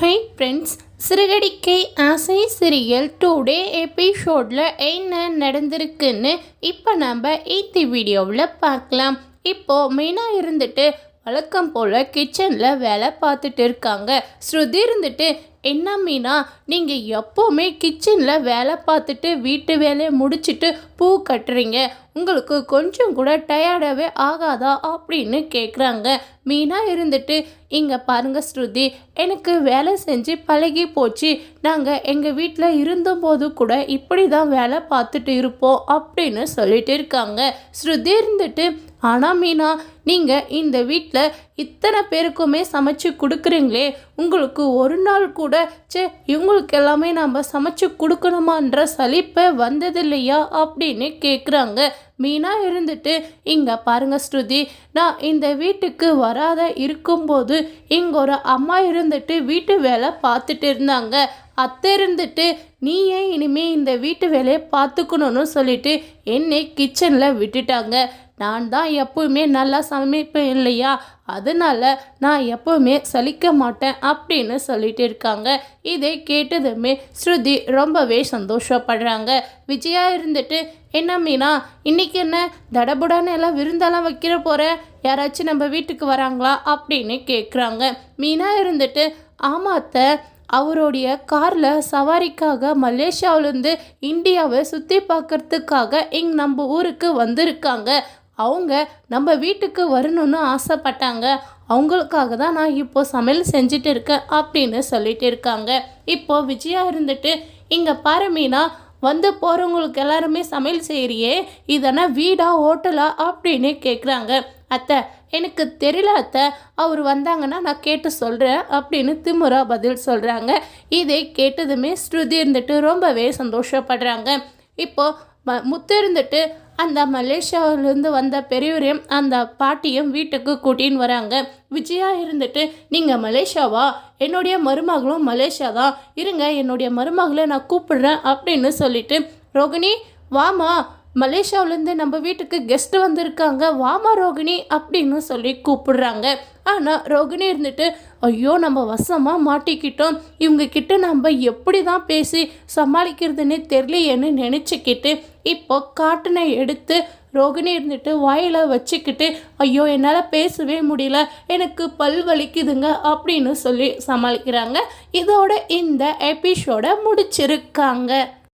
Hi friends சிறுகடிக்கை ஆசை serial today எபிசோடில் என்ன நடந்திருக்குன்னு இப்போ நம்ம எய்த்தி வீடியோவில் பார்க்கலாம். இப்போது மெயினாக இருந்துட்டு வழக்கம் போல் கிச்சனில் வேலை பார்த்துட்டு இருக்காங்க. ஸ்ருதி இருந்துட்டு என்ன மீனா நீங்கள் எப்போவுமே கிச்சனில் வேலை பார்த்துட்டு வீட்டு வேலையை முடிச்சுட்டு பூ கட்டுறீங்க. உங்களுக்கு கொஞ்சம் கூட டயர்டாகவே ஆகாதா அப்படின்னு கேட்குறாங்க மீனா இருந்துட்டு இங்கே பாருங்க ஸ்ருதி எனக்கு வேலை செஞ்சு பழகி போச்சு. நாங்கள் எங்கள் வீட்டில் இருந்தபோது கூட இப்படி தான் வேலை பார்த்துட்டு இருப்போம் அப்படின்னு சொல்லிட்டு இருக்காங்க. ஸ்ருதி இருந்துட்டு ஆனால் மீனா நீங்கள் இந்த வீட்டில் இத்தனை பேருக்குமே சமைச்சு கொடுக்குறீங்களே உங்களுக்கு ஒரு நாள் கூட சே இவங்களுக்கு எல்லாமே நம்ம சமைச்சு கொடுக்கணுமான்ற சலிப்பை வந்ததில்லையா அப்படின்னு கேட்குறாங்க மீனா இருந்துட்டு இங்கே பாருங்க ஸ்ருதி நான் இந்த வீட்டுக்கு வராத இருக்கும்போது இங்கே ஒரு அம்மா இருந்துட்டு வீட்டு வேலை பார்த்துட்டு இருந்தாங்க. அத்தை இருந்துட்டு நீ ஏன் இனிமே இந்த வீட்டு வேலையை பார்த்துக்கணும்னு சொல்லிட்டு என்னை கிச்சனில் விட்டுட்டாங்க. நான் தான் எப்பவுமே நல்லா சமைப்பேன் இல்லையா? அதனால நான் எப்பவுமே சலிக்க மாட்டேன் அப்படின்னு சொல்லிட்டு இருக்காங்க. இதை கேட்டதுமே ஸ்ருதி ரொம்பவே சந்தோஷப்படுறாங்க. விஜயா இருந்துட்டு என்ன மீனா இன்னைக்கு என்ன? தடபுடான்னு எல்லாம் விருந்தெல்லாம் வைக்கிற போகிற யாராச்சும் நம்ம வீட்டுக்கு வராங்களா? அப்படின்னு கேட்குறாங்க மீனா இருந்துட்டு ஆமாத்த அவருடைய காரில் சவாரிக்காக மலேசியாவிலேருந்து இந்தியாவை சுற்றி பார்க்கறதுக்காக இங்கே நம்ம ஊருக்கு வந்திருக்காங்க. அவங்க நம்ம வீட்டுக்கு வரணும்னு ஆசைப்பட்டாங்க. அவங்களுக்காக தான் நான் இப்போது சமையல் செஞ்சுட்டு இருக்கேன் அப்படின்னு சொல்லிட்டு இருக்காங்க. இப்போ விஜயா இருந்துட்டு இங்கே பாரு மீனா வந்து போகிறவங்களுக்கு எல்லாருமே சமையல் செய்கிறியே இதனா வீடா ஹோட்டலா? அப்படின்னு கேட்குறாங்க அத்தை எனக்கு தெரியல அத்தை அவர் வந்தாங்கன்னா நான் கேட்டு சொல்கிறேன் அப்படின்னு திமுறா பதில் சொல்கிறாங்க இதை கேட்டதுமே ஸ்ருதி இருந்துட்டு ரொம்பவே சந்தோஷப்படுறாங்க. இப்போது ம முத்து இருந்துட்டு அந்த மலேசியாவிலேருந்து வந்த பெரியவரையும் அந்த பாட்டியும் வீட்டுக்கு கூட்டின்னு வராங்க. விஜயா இருந்துட்டு நீங்கள் மலேசியாவா? என்னுடைய மருமகளும் மலேசியா தான் இருங்க என்னுடைய மருமகளை நான் கூப்பிடுறேன் அப்படின்னு சொல்லிட்டு ரோகிணி வாமா மலேசியாவிலேருந்து நம்ம வீட்டுக்கு கெஸ்ட் வந்திருக்காங்க. வாமா ரோகிணி அப்படின்னு சொல்லி கூப்பிடுறாங்க. ஆனால் ரோகிணி இருந்துட்டு ஐயோ நம்ம வசமாக மாட்டிக்கிட்டோம். இவங்கக்கிட்ட நம்ம எப்படி தான் பேசி சமாளிக்கிறதுன்னு தெரியலையேன்னு நினச்சிக்கிட்டு இப்போ காட்டினை எடுத்து ரோகிணி இருந்துட்டு வாயில் வச்சுக்கிட்டு ஐயோ என்னால் பேசவே முடியல. எனக்கு பல் வலிக்குதுங்க அப்படின்னு சொல்லி சமாளிக்கிறாங்க. இதோட இந்த எபிசோட முடிச்சிருக்காங்க.